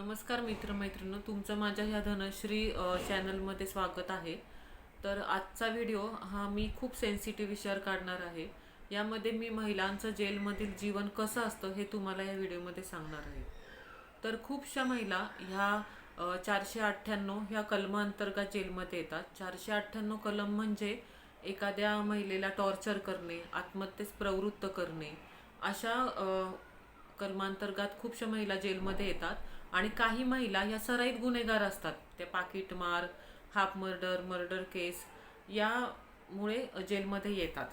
नमस्कार मित्रमैत्रिणी तुमचं माझ्या ह्या धनश्री चॅनलमध्ये स्वागत आहे. तर आजचा व्हिडिओ हा मी खूप सेन्सिटिव्ह विषयावर काढणार आहे. यामध्ये मी महिलांचं जेलमधील जीवन कसं असतं हे तुम्हाला या व्हिडिओमध्ये सांगणार आहे. तर खूपशा महिला ह्या चारशे अठ्ठ्याण्णव ह्या कलमाअंतर्गत जेलमध्ये येतात. चारशे अठ्ठ्याण्णव कलम म्हणजे एखाद्या महिलेला टॉर्चर करणे आत्महत्येस प्रवृत्त करणे. अशा कलमांतर्गत खूपशा महिला जेलमध्ये येतात आणि काही महिला ह्या सराईत गुन्हेगार असतात. त्या पाकिटमार हाफ मर्डर मर्डर केस यामुळे जेलमध्ये येतात.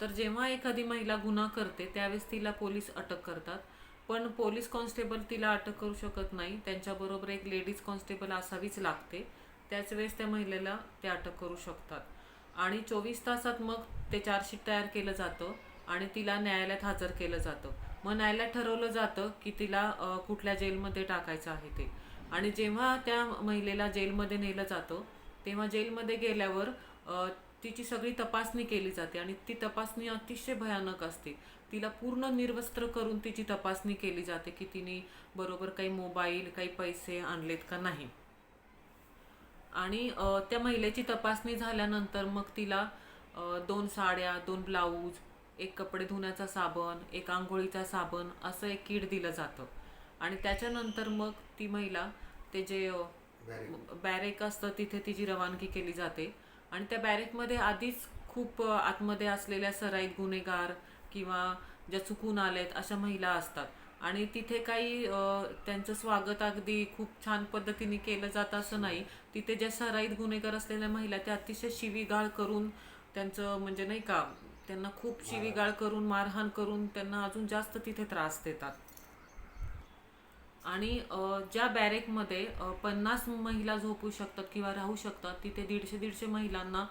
तर जेव्हा एखादी महिला गुन्हा करते त्यावेळेस तिला पोलीस अटक करतात. पण पोलीस कॉन्स्टेबल तिला अटक करू शकत नाही. त्यांच्याबरोबर एक लेडीज कॉन्स्टेबल असावीच लागते. त्याच वेळेस त्या महिलेला ते अटक करू शकतात. आणि चोवीस तासात मग ते चार्जशीट तयार केलं जातं. आणि तिला न्यायालयात हजर केलं जातं. मग न्यायालयात ठरवलं जातं की तिला कुठल्या जेलमध्ये टाकायचं आहे ते. आणि जेव्हा त्या महिलेला जेलमध्ये नेलं जातं तेव्हा जेलमध्ये गेल्यावर तिची सगळी तपासणी केली जाते आणि ती तपासणी अतिशय भयानक असते. तिला पूर्ण निर्वस्त्र करून तिची तपासणी केली जाते की तिने बरोबर काही मोबाईल काही पैसे आणलेत का नाही. आणि त्या महिलेची तपासणी झाल्यानंतर मग तिला दोन साड्या दोन ब्लाऊज एक कपडे धुण्याचा साबण एक आंघोळीचा साबण असं एक किट दिलं जातं. आणि त्याच्यानंतर मग ती महिला ते जे बॅरेक असतं तिथे तिची रवानगी केली जाते. आणि त्या बॅरेकमध्ये आधीच खूप आतमध्ये असलेल्या सराईत गुन्हेगार किंवा ज्या चुकून आलेत अशा महिला असतात. आणि तिथे काही त्यांचं स्वागत अगदी खूप छान पद्धतीने केलं जातं असं नाही. तिथे ज्या सराईत गुन्हेगार असलेल्या महिला त्या अतिशय शिवीगाळ करून त्यांचं म्हणजे नाही का त्यांना खूप शिवीगाळ करून मारहाण करून त्यांना अजून जास्त तिथे त्रास देतात. आणि ज्या बॅरेकमध्ये पन्नास महिला झोपू शकतात किंवा राहू शकतात तिथे दीडशे दीडशे महिलांना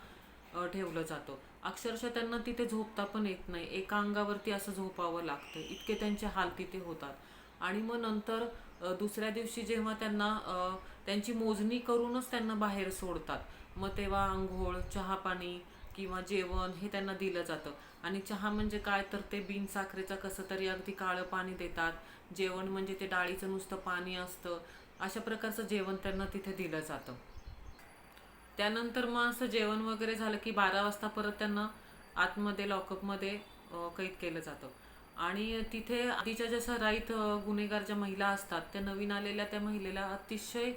ठेवलं जातं. अक्षरशः त्यांना तिथे झोपता पण येत नाही. एका अंगावरती असं झोपावं लागतं. इतके त्यांचे हाल तिथे होतात. आणि मग नंतर दुसऱ्या दिवशी जेव्हा त्यांना त्यांची मोजणी करूनच त्यांना बाहेर सोडतात. मग तेव्हा आंघोळ चहा पाणी किंवा जेवण हे त्यांना दिलं जातं. आणि चहा म्हणजे काय? तर ते बिन साखरेचं कसं तरी अगदी काळं पाणी देतात. जेवण म्हणजे ते डाळीचं नुसतं पाणी असतं. अशा प्रकारचं जेवण त्यांना तिथे दिलं जातं. त्यानंतर मग असं जेवण वगैरे झालं की बारा वाजता परत त्यांना आतमध्ये लॉकअपमध्ये कैद केलं जातं. आणि तिथे आधीच्या ज्या सराईत गुन्हेगार ज्या महिला असतात त्या नवीन आलेल्या त्या महिलेला अतिशय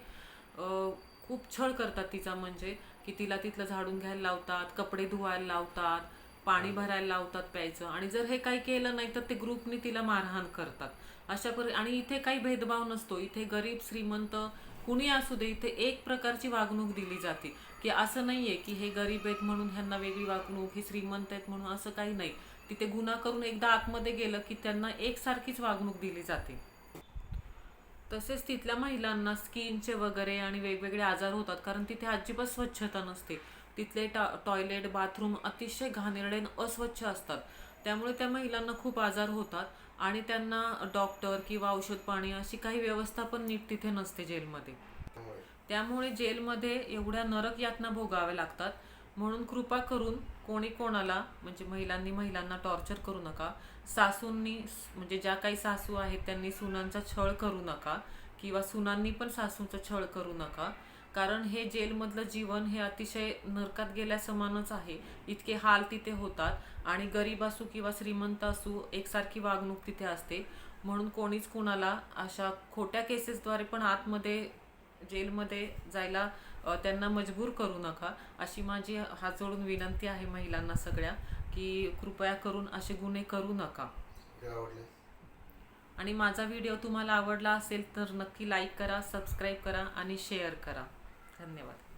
खूप छळ करतात तिचा म्हणजे की तिला तिथलं झाडून घ्यायला लावतात कपडे धुवायला लावतात पाणी भरायला लावतात प्यायचं. आणि जर हे काही केलं नाही तर ते ग्रुपने तिला मारहाण करतात. अशा पर आणि इथे काही भेदभाव नसतो. इथे गरीब श्रीमंत कुणी असू दे इथे एक प्रकारची वागणूक दिली जाते. की असं नाहीये की हे गरीब आहेत म्हणून ह्यांना वेगळी वागणूक हे श्रीमंत आहेत म्हणून असं काही नाही. तिथे गुन्हा करून एकदा आतमध्ये गेलं की त्यांना एकसारखीच वागणूक दिली जाते. तसेच तिथल्या महिलांना स्किनचे वगैरे आणि वेगवेगळे आजार होतात कारण तिथे अजिबात स्वच्छता नसते. तिथले टा- टॉयलेट बाथरूम अतिशय घाणेरडे अस्वच्छ असतात. त्यामुळे त्या महिलांना खूप आजार होतात आणि त्यांना डॉक्टर किंवा औषध पाणी अशी काही व्यवस्था पण नीट तिथे नसते जेलमध्ये. त्यामुळे जेलमध्ये एवढ्या नरक यातना भोगाव्या लागतात. म्हणून कृपा करून कोणी कोणाला म्हणजे महिलांनी महिलांना टॉर्चर करू नका. सासूंनी म्हणजे ज्या काही सासू आहेत त्यांनी सुनांचा छळ करू नका किंवा सुनांनी पण सासूंचा छळ करू नका. कारण हे जेलमधलं जीवन हे अतिशय नरकात गेल्या समानच आहे. इतके हाल तिथे होतात आणि गरीब असू किंवा श्रीमंत असू एकसारखी वागणूक तिथे असते. म्हणून कोणीच कुणाला अशा खोट्या केसेसद्वारे पण आतमध्ये जेलमध्ये जायला त्यांना मजबूर करू नका. अशी माझी हात जोडून विनंती आहे महिलांना सगळ्या की कृपया करून असे गुन्हे करू नका. आणि माझा व्हिडिओ तुम्हाला आवडला असेल तर नक्की लाईक करा सबस्क्राईब करा आणि शेअर करा. धन्यवाद.